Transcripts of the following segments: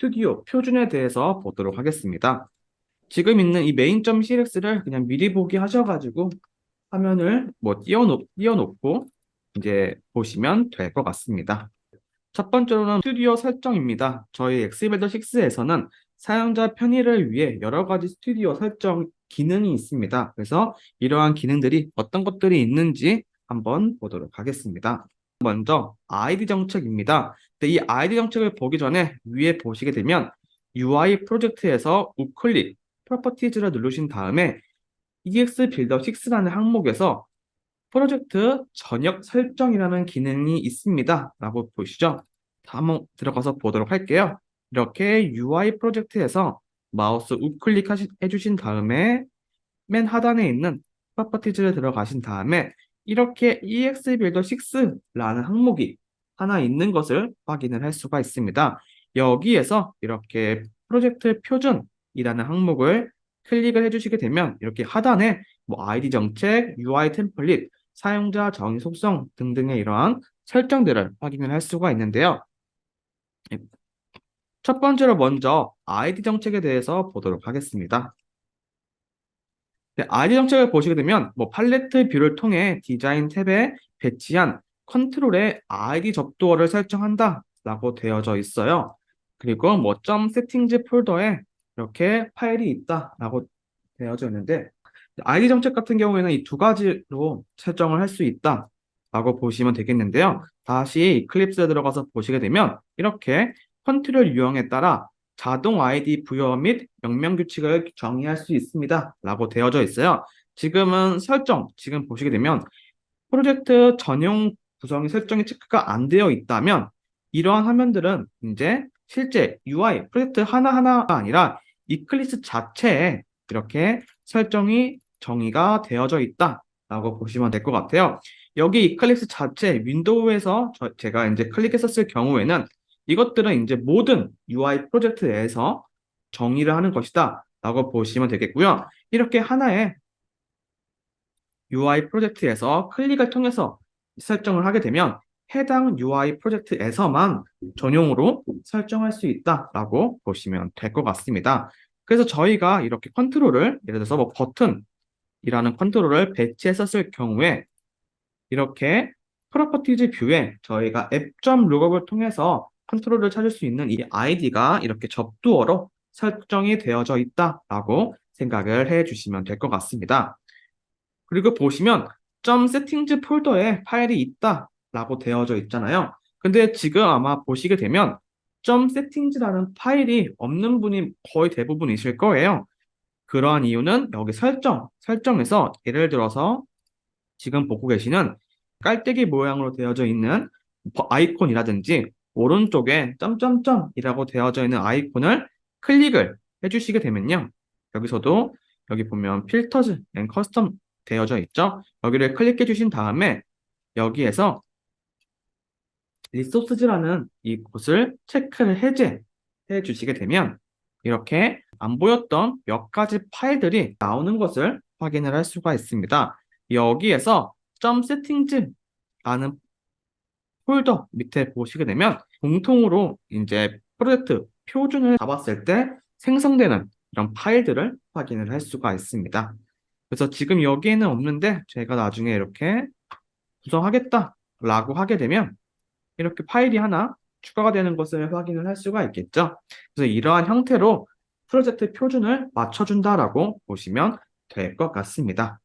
스튜디오 표준에 대해서 보도록 하겠습니다. 지금 있는 이 main.cx를 그냥 미리 보기 하셔가지고 화면을 뭐 띄워놓, 띄워놓고 이제 보시면 될 것 같습니다. 첫 번째로는 스튜디오 설정입니다. 저희 엑스빌더 6에서는 사용자 편의를 위해 여러 가지 스튜디오 설정 기능이 있습니다. 그래서 이러한 기능들이 어떤 것들이 있는지 한번 보도록 하겠습니다. 먼저 아이디 정책입니다. 이 아이디 정책을 보기 전에 위에 보시게 되면 UI 프로젝트에서 우클릭 프로퍼티즈를 누르신 다음에 EX 빌더 6라는 항목에서 프로젝트 전역 설정이라는 기능이 있습니다. 라고 보시죠. 자, 한번 들어가서 보도록 할게요. 이렇게 UI 프로젝트에서 마우스 우클릭 해주신 다음에 맨 하단에 있는 프로퍼티즈를 들어가신 다음에 이렇게 EX 빌더 6라는 항목이 하나 있는 것을 확인을 할 수가 있습니다. 여기에서 이렇게 프로젝트 표준이라는 항목을 클릭을 해주시게 되면 이렇게 하단에 뭐 아이디 정책, UI 템플릿, 사용자 정의 속성 등등의 이러한 설정들을 확인을 할 수가 있는데요. 첫 번째로 먼저 아이디 정책에 대해서 보도록 하겠습니다. 네, 아이디 정책을 보시게 되면 뭐 팔레트 뷰를 통해 디자인 탭에 배치한 컨트롤에 아이디 접두어를 설정한다 라고 되어져 있어요. 그리고 뭐 점 세팅즈 폴더에 이렇게 파일이 있다 라고 되어져 있는데 아이디 정책 같은 경우에는 이 두 가지로 설정을 할 수 있다 라고 보시면 되겠는데요. 다시 클립스에 들어가서 보시게 되면 이렇게 컨트롤 유형에 따라 자동 아이디 부여 및 명명 규칙을 정의할 수 있습니다. 라고 되어져 있어요. 지금은 설정, 지금 보시게 되면 프로젝트 전용 구성이 설정이 체크가 안 되어 있다면 이러한 화면들은 이제 실제 UI 프로젝트 하나하나가 아니라 이클리스 자체에 이렇게 설정이 정의가 되어져 있다 라고 보시면 될 것 같아요. 여기 이클립스 자체 윈도우에서 저, 제가 이제 클릭했었을 경우에는 이것들은 이제 모든 UI 프로젝트에서 정의를 하는 것이다 라고 보시면 되겠고요. 이렇게 하나의 UI 프로젝트에서 클릭을 통해서 설정을 하게 되면 해당 UI 프로젝트에서만 전용으로 설정할 수 있다라고 보시면 될 것 같습니다. 그래서 저희가 이렇게 컨트롤을 예를 들어서 뭐 버튼이라는 컨트롤을 배치했었을 경우에 이렇게 프로퍼티즈 뷰에 저희가 점 통해서 컨트롤을 찾을 수 있는 이 아이디가 이렇게 접두어로 설정이 되어져 있다라고 생각을 해 주시면 될 것 같습니다. 그리고 보시면 점 세팅즈 폴더에 파일이 있다 라고 되어져 있잖아요. 근데 지금 아마 보시게 되면 점 세팅즈라는 파일이 없는 분이 거의 대부분이실 거예요. 그러한 이유는 여기 설정, 설정에서 예를 들어서 지금 보고 계시는 깔때기 모양으로 되어져 있는 아이콘이라든지 오른쪽에 점점점이라고 되어져 있는 아이콘을 클릭을 해주시게 되면요. 여기서도 여기 보면 필터즈 앤 커스텀 되어져 있죠. 여기를 클릭해 주신 다음에 여기에서 리소스즈라는 이 곳을 체크를 해제해 주시게 되면 이렇게 안 보였던 몇 가지 파일들이 나오는 것을 확인을 할 수가 있습니다. 여기에서 점 세팅즈라는 폴더 밑에 보시게 되면 공통으로 이제 프로젝트 표준을 잡았을 때 생성되는 이런 파일들을 확인을 할 수가 있습니다. 그래서 지금 여기에는 없는데 제가 나중에 이렇게 구성하겠다라고 하게 되면 이렇게 파일이 하나 추가가 되는 것을 확인을 할 수가 있겠죠. 그래서 이러한 형태로 프로젝트 표준을 맞춰준다라고 보시면 될 것 같습니다.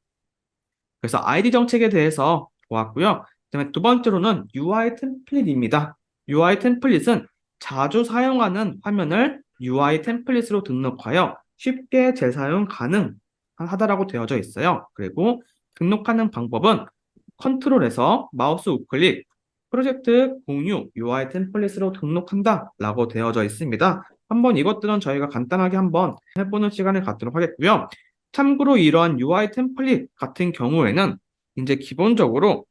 그래서 아이디 정책에 대해서 보았고요. 그다음에 두 번째로는 UI 템플릿입니다. UI 템플릿은 자주 사용하는 화면을 UI 템플릿으로 등록하여 쉽게 재사용 가능 하다라고 되어져 있어요. 그리고 등록하는 방법은 컨트롤에서 마우스 우클릭, 프로젝트 공유 UI 템플릿으로 등록한다 라고 되어져 있습니다. 한번 이것들은 저희가 간단하게 한번 해보는 시간을 갖도록 하겠고요. 참고로 이러한 UI 템플릿 같은 경우에는 이제 기본적으로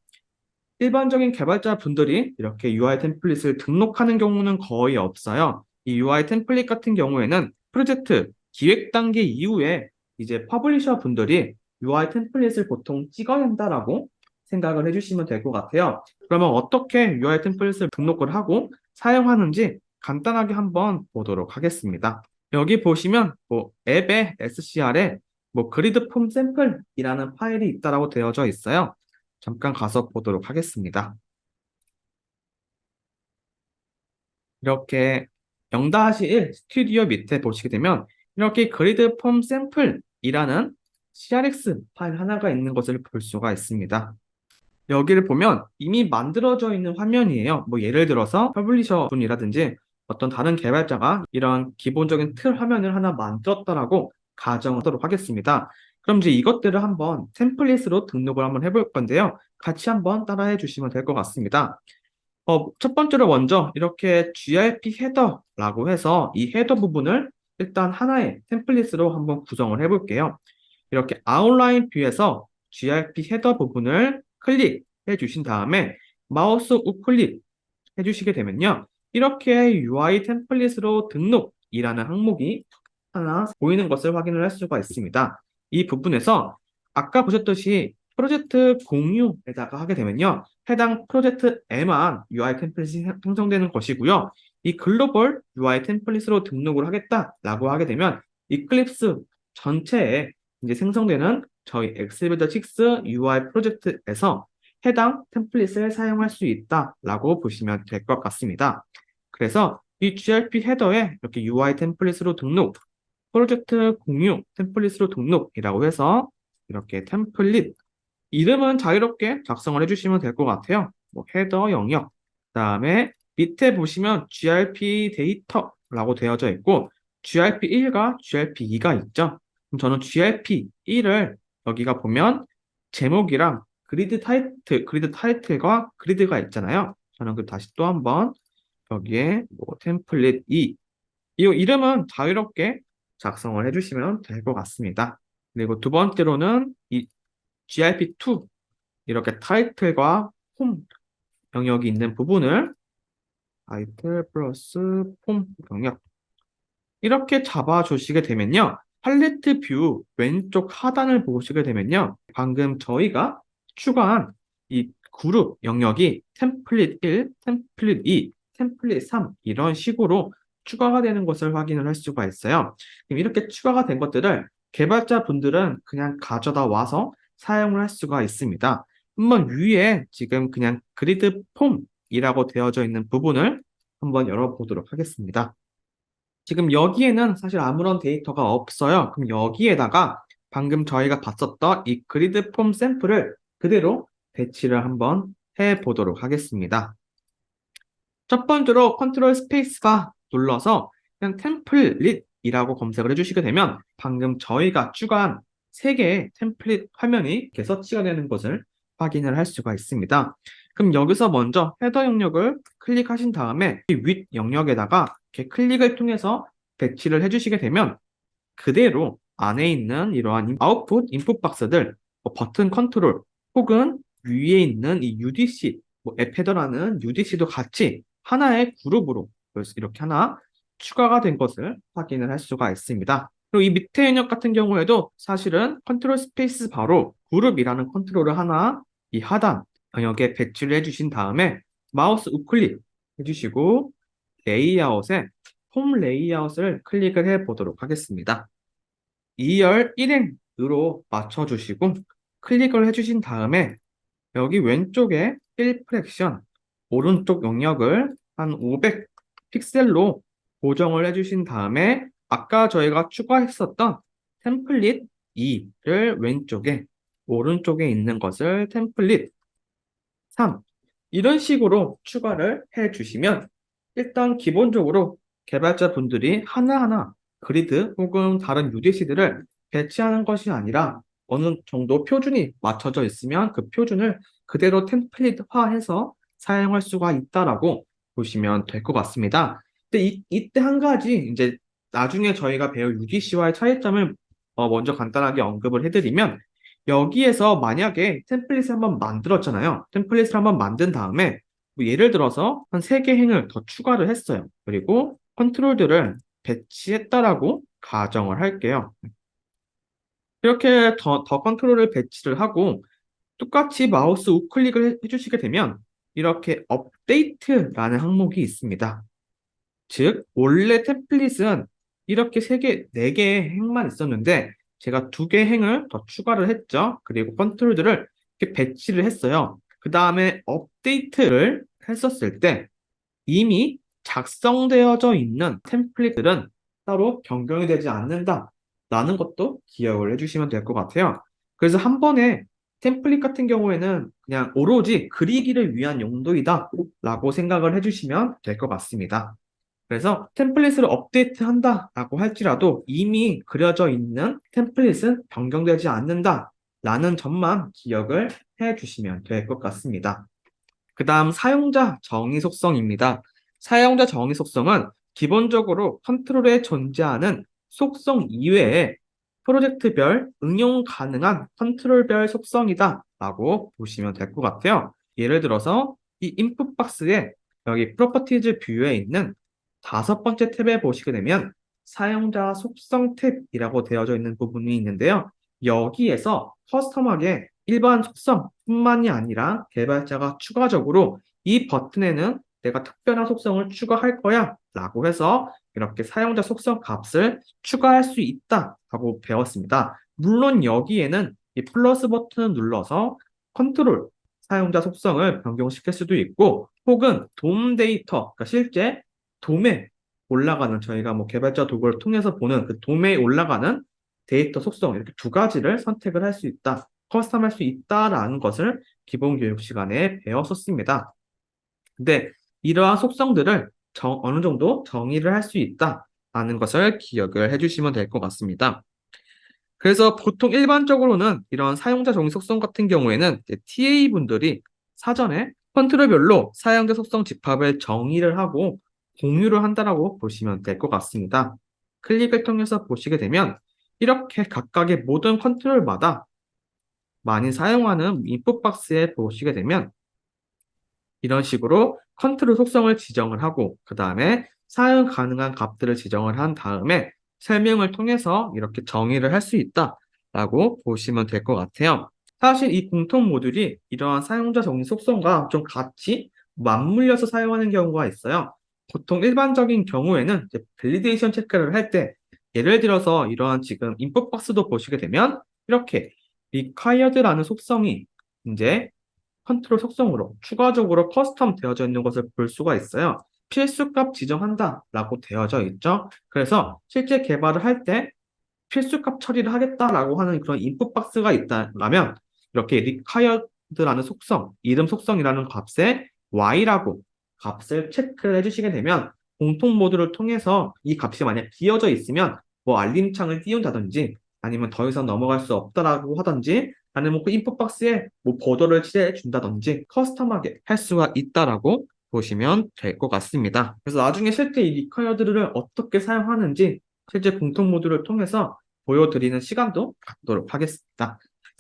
일반적인 개발자 분들이 이렇게 UI 템플릿을 등록하는 경우는 거의 없어요. 이 UI 템플릿 같은 경우에는 프로젝트 기획 단계 이후에 이제 퍼블리셔 분들이 UI 템플릿을 보통 찍어낸다라고 생각을 해주시면 될 것 같아요. 그러면 어떻게 UI 템플릿을 등록을 하고 사용하는지 간단하게 한번 보도록 하겠습니다. 여기 보시면 뭐 앱의 SCR에 뭐 그리드 폼 샘플이라는 파일이 있다라고 되어져 있어요. 잠깐 가서 보도록 하겠습니다. 이렇게 0-1 스튜디오 밑에 보시게 되면 이렇게 그리드 폼 샘플이라는 CRX 파일 하나가 있는 것을 볼 수가 있습니다. 여기를 보면 이미 만들어져 있는 화면이에요. 뭐 예를 들어서 퍼블리셔 분이라든지 어떤 다른 개발자가 이런 기본적인 틀 화면을 하나 만들었다라고 가정하도록 하겠습니다. 그럼 이제 이것들을 한번 템플릿으로 등록을 한번 해볼 건데요. 같이 한번 따라해 주시면 될 것 같습니다. 어, 첫 번째로 먼저 이렇게 grp 헤더라고 해서 이 헤더 부분을 일단 하나의 템플릿으로 한번 구성을 해볼게요. 이렇게 아웃라인 뷰에서 grp 헤더 부분을 클릭해 주신 다음에 마우스 우클릭 해주시게 되면요. 이렇게 UI 템플릿으로 등록이라는 항목이 하나 보이는 것을 확인을 할 수가 있습니다. 이 부분에서 아까 보셨듯이 프로젝트 공유에다가 하게 되면요. 해당 프로젝트에만 UI 템플릿이 생성되는 것이고요. 이 글로벌 UI 템플릿으로 등록을 하겠다라고 하게 되면 이클립스 전체에 이제 생성되는 저희 엑셀비더 6 UI 프로젝트에서 해당 템플릿을 사용할 수 있다라고 보시면 될 것 같습니다. 그래서 이 GRP 헤더에 이렇게 UI 템플릿으로 등록, 프로젝트 공유 템플릿으로 등록이라고 해서 이렇게 템플릿 이름은 자유롭게 작성을 해주시면 될 것 같아요. 뭐 헤더 영역, 그 다음에 밑에 보시면 GRP 데이터라고 되어져 있고 GRP1과 GRP2가 있죠. 그럼 저는 GRP1을 여기가 보면 제목이랑 그리드 타이틀, 그리드 타이틀과 그리드가 있잖아요. 저는 그 다시 또 한번 여기에 뭐 템플릿 2. 이 이름은 자유롭게 작성을 해주시면 될 것 같습니다. 그리고 두 번째로는 이 GRP2 이렇게 타이틀과 홈 영역이 있는 부분을 타이틀 플러스 폼 영역 이렇게 잡아주시게 되면요. 팔레트 뷰 왼쪽 하단을 보시게 되면요. 방금 저희가 추가한 이 그룹 영역이 템플릿 1, 템플릿 2, 템플릿 3 이런 식으로 추가가 되는 것을 확인을 할 수가 있어요. 이렇게 추가가 된 것들을 개발자 분들은 그냥 가져다 와서 사용을 할 수가 있습니다. 한번 위에 지금 그냥 그리드 폼이라고 되어져 있는 부분을 한번 열어보도록 하겠습니다. 지금 여기에는 사실 아무런 데이터가 없어요. 그럼 여기에다가 방금 저희가 봤었던 이 그리드 폼 샘플을 그대로 배치를 한번 해 보도록 하겠습니다. 첫 번째로 컨트롤 스페이스바 눌러서 그냥 템플릿이라고 검색을 해주시게 되면 방금 저희가 추가한 세 개의 템플릿 화면이 이렇게 서치가 되는 것을 확인을 할 수가 있습니다. 그럼 여기서 먼저 헤더 영역을 클릭하신 다음에 이윗 영역에다가 이렇게 클릭을 통해서 배치를 해주시게 되면 그대로 안에 있는 이러한 아웃풋, 인풋 박스들, 뭐 버튼 컨트롤 혹은 위에 있는 이 UDC, 뭐 앱 헤더라는 UDC도 같이 하나의 그룹으로 이렇게 하나 추가가 된 것을 확인을 할 수가 있습니다. 그리고 이 밑에 영역 같은 경우에도 사실은 컨트롤 스페이스 바로 그룹이라는 컨트롤을 하나 이 하단 영역에 배치를 해주신 다음에 마우스 우클릭 해주시고 레이아웃에 홈 레이아웃을 클릭을 해 보도록 하겠습니다. 2열 1행으로 맞춰주시고 클릭을 해주신 다음에 여기 왼쪽에 1 프랙션 오른쪽 영역을 한 500 픽셀로 고정을 해주신 다음에 아까 저희가 추가했었던 템플릿 2를 왼쪽에 오른쪽에 있는 것을 템플릿 3 이런 식으로 추가를 해 주시면 일단 기본적으로 개발자 분들이 하나하나 그리드 혹은 다른 UDC들을 배치하는 것이 아니라 어느 정도 표준이 맞춰져 있으면 그 표준을 그대로 템플릿화해서 사용할 수가 있다라고 보시면 될 것 같습니다. 근데 이, 이때 한 가지 이제 나중에 저희가 배울 UDC와의 차이점을 어, 먼저 간단하게 언급을 해드리면 여기에서 만약에 템플릿을 한번 만들었잖아요. 템플릿을 한번 만든 다음에 뭐 예를 들어서 한세개 행을 더 추가를 했어요. 그리고 컨트롤들을 배치했다라고 가정을 할게요. 이렇게 더, 더 컨트롤을 배치를 하고 똑같이 마우스 우클릭을 해주시게 되면 이렇게 업데이트라는 항목이 있습니다. 즉, 원래 템플릿은 이렇게 세 개, 네 개의 행만 있었는데, 제가 두 개의 행을 더 추가를 했죠. 그리고 컨트롤들을 이렇게 배치를 했어요. 그 다음에 업데이트를 했었을 때, 이미 작성되어져 있는 템플릿들은 따로 변경이 되지 않는다. 라는 것도 기억을 해주시면 될 것 같아요. 그래서 한 번에 템플릿 같은 경우에는 그냥 오로지 그리기를 위한 용도이다 라고 생각을 해주시면 될 것 같습니다. 그래서 템플릿을 업데이트한다 라고 할지라도 이미 그려져 있는 템플릿은 변경되지 않는다 라는 점만 기억을 해 주시면 될 것 같습니다. 그 다음 사용자 정의 속성입니다. 사용자 정의 속성은 기본적으로 컨트롤에 존재하는 속성 이외에 프로젝트별 응용 가능한 컨트롤별 속성이다 라고 보시면 될 것 같아요. 예를 들어서 이 인풋 박스에 여기 프로퍼티즈 뷰에 있는 다섯 번째 탭에 보시게 되면 사용자 속성 탭이라고 되어져 있는 부분이 있는데요. 여기에서 커스텀하게 일반 속성뿐만이 아니라 개발자가 추가적으로 이 버튼에는 내가 특별한 속성을 추가할 거야 라고 해서 이렇게 사용자 속성 값을 추가할 수 있다 라고 배웠습니다. 물론 여기에는 이 플러스 버튼을 눌러서 컨트롤 사용자 속성을 변경시킬 수도 있고 혹은 돔 데이터 그러니까 실제 돔에 올라가는 저희가 뭐 개발자 도구를 통해서 보는 그 돔에 올라가는 데이터 속성 이렇게 두 가지를 선택을 할 수 있다. 커스텀할 수 있다라는 것을 기본 교육 시간에 배웠었습니다. 근데 이러한 속성들을 정, 어느 정도 정의를 할 수 있다라는 것을 기억을 해주시면 될 것 같습니다. 그래서 보통 일반적으로는 이런 사용자 정의 속성 같은 경우에는 TA 분들이 사전에 컨트롤별로 사용자 속성 집합을 정의를 하고 공유를 한다라고 보시면 될 것 같습니다. 클릭을 통해서 보시게 되면 이렇게 각각의 모든 컨트롤마다 많이 사용하는 인풋 박스에 보시게 되면 이런 식으로 컨트롤 속성을 지정을 하고 그 다음에 사용 가능한 값들을 지정을 한 다음에 설명을 통해서 이렇게 정의를 할 수 있다라고 보시면 될 것 같아요. 사실 이 공통 모듈이 이러한 사용자 정의 속성과 좀 같이 맞물려서 사용하는 경우가 있어요. 보통 일반적인 경우에는 이제 밸리데이션 체크를 할 때 예를 들어서 이러한 지금 인풋 박스도 보시게 되면 이렇게 required라는 속성이 이제 컨트롤 속성으로 추가적으로 커스텀 되어져 있는 것을 볼 수가 있어요. 필수값 지정한다 라고 되어져 있죠. 그래서 실제 개발을 할 때 필수값 처리를 하겠다라고 하는 그런 인풋 박스가 있다면 이렇게 required라는 속성, 이름 속성이라는 값에 y라고 값을 체크를 해주시게 되면 공통 모드를 통해서 이 값이 만약 비어져 있으면 뭐 알림창을 띄운다든지 아니면 더 이상 넘어갈 수 없다라고 하든지 아니면 그 인풋 박스에 뭐 보더를 칠해 준다든지 커스텀하게 할 수가 있다라고 보시면 될 것 같습니다. 그래서 나중에 실제 이 리퀘어들을 어떻게 사용하는지 실제 공통 모드를 통해서 보여드리는 시간도 갖도록 하겠습니다.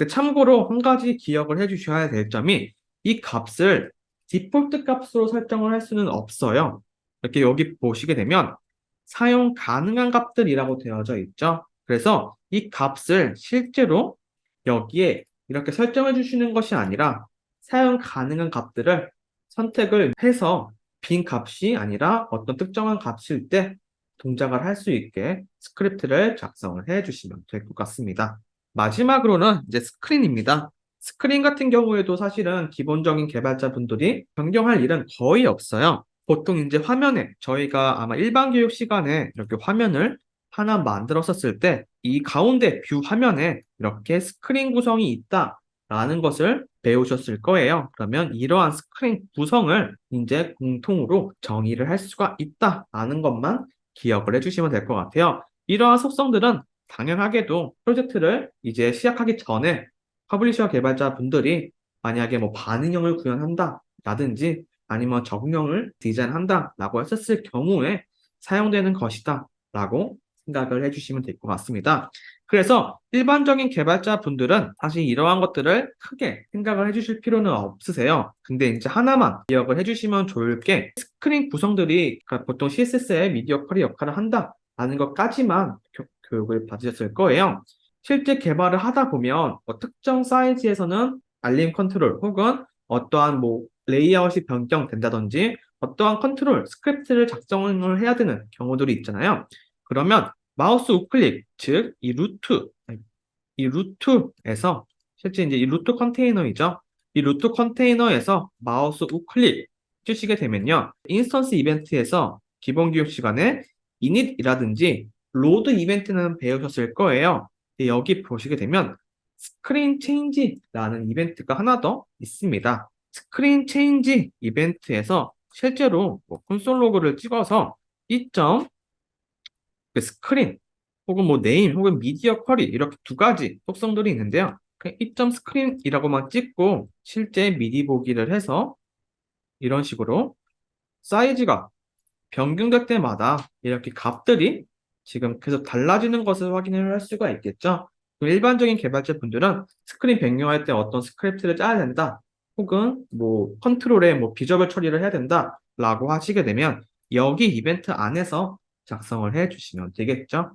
참고로 한 가지 기억을 해주셔야 될 점이 이 값을 디폴트 값으로 설정을 할 수는 없어요. 이렇게 여기 보시게 되면 사용 가능한 값들이라고 되어져 있죠. 그래서 이 값을 실제로 여기에 이렇게 설정해 주시는 것이 아니라 사용 가능한 값들을 선택을 해서 빈 값이 아니라 어떤 특정한 값일 때 동작을 할 수 있게 스크립트를 작성을 해 주시면 될 것 같습니다. 마지막으로는 이제 스크린입니다. 스크린 같은 경우에도 사실은 기본적인 개발자분들이 변경할 일은 거의 없어요. 보통 이제 화면에 저희가 아마 일반 교육 시간에 이렇게 화면을 하나 만들었었을 때 이 가운데 뷰 화면에 이렇게 스크린 구성이 있다 라는 것을 배우셨을 거예요. 그러면 이러한 스크린 구성을 이제 공통으로 정의를 할 수가 있다 라는 것만 기억을 해주시면 될 것 같아요. 이러한 속성들은 당연하게도 프로젝트를 이제 시작하기 전에 퍼블리셔 개발자 분들이 만약에 뭐 반응형을 구현한다 라든지 아니면 적용형을 디자인한다 라고 했었을 경우에 사용되는 것이다 라고 생각을 해주시면 될 것 같습니다. 그래서 일반적인 개발자 분들은 사실 이러한 것들을 크게 생각을 해주실 필요는 없으세요. 근데 이제 하나만 기억을 해주시면 좋을 게 스크린 구성들이 그러니까 보통 CSS의 미디어 쿼리 역할을 한다라는 것까지만 교, 교육을 받으셨을 거예요. 실제 개발을 하다 보면 뭐 특정 사이즈에서는 알림 컨트롤 혹은 어떠한 뭐 레이아웃이 변경된다든지 어떠한 컨트롤 스크립트를 작성을 해야 되는 경우들이 있잖아요. 그러면 마우스 우클릭, 즉 이 루트, 이 루트에서 실제 이제 이 루트 컨테이너이죠. 이 루트 컨테이너에서 마우스 우클릭 해주시게 되면요. 인스턴스 이벤트에서 기본 교육 시간에 init이라든지 로드 이벤트는 배우셨을 거예요. 근데 여기 보시게 되면 스크린 체인지라는 이벤트가 하나 더 있습니다. 스크린 체인지 이벤트에서 실제로 뭐 콘솔 로그를 찍어서 이점 그 스크린 혹은 뭐 네임 혹은 미디어 쿼리 이렇게 두 가지 속성들이 있는데요. 그 이점 스크린이라고만 찍고 실제 미리 보기를 해서 이런 식으로 사이즈가 변경될 때마다 이렇게 값들이 지금 계속 달라지는 것을 확인을 할 수가 있겠죠. 일반적인 개발자 분들은 스크린 변경할 때 어떤 스크립트를 짜야 된다. 혹은 뭐 컨트롤에 뭐 비저블 처리를 해야 된다. 라고 하시게 되면 여기 이벤트 안에서 작성을 해 주시면 되겠죠.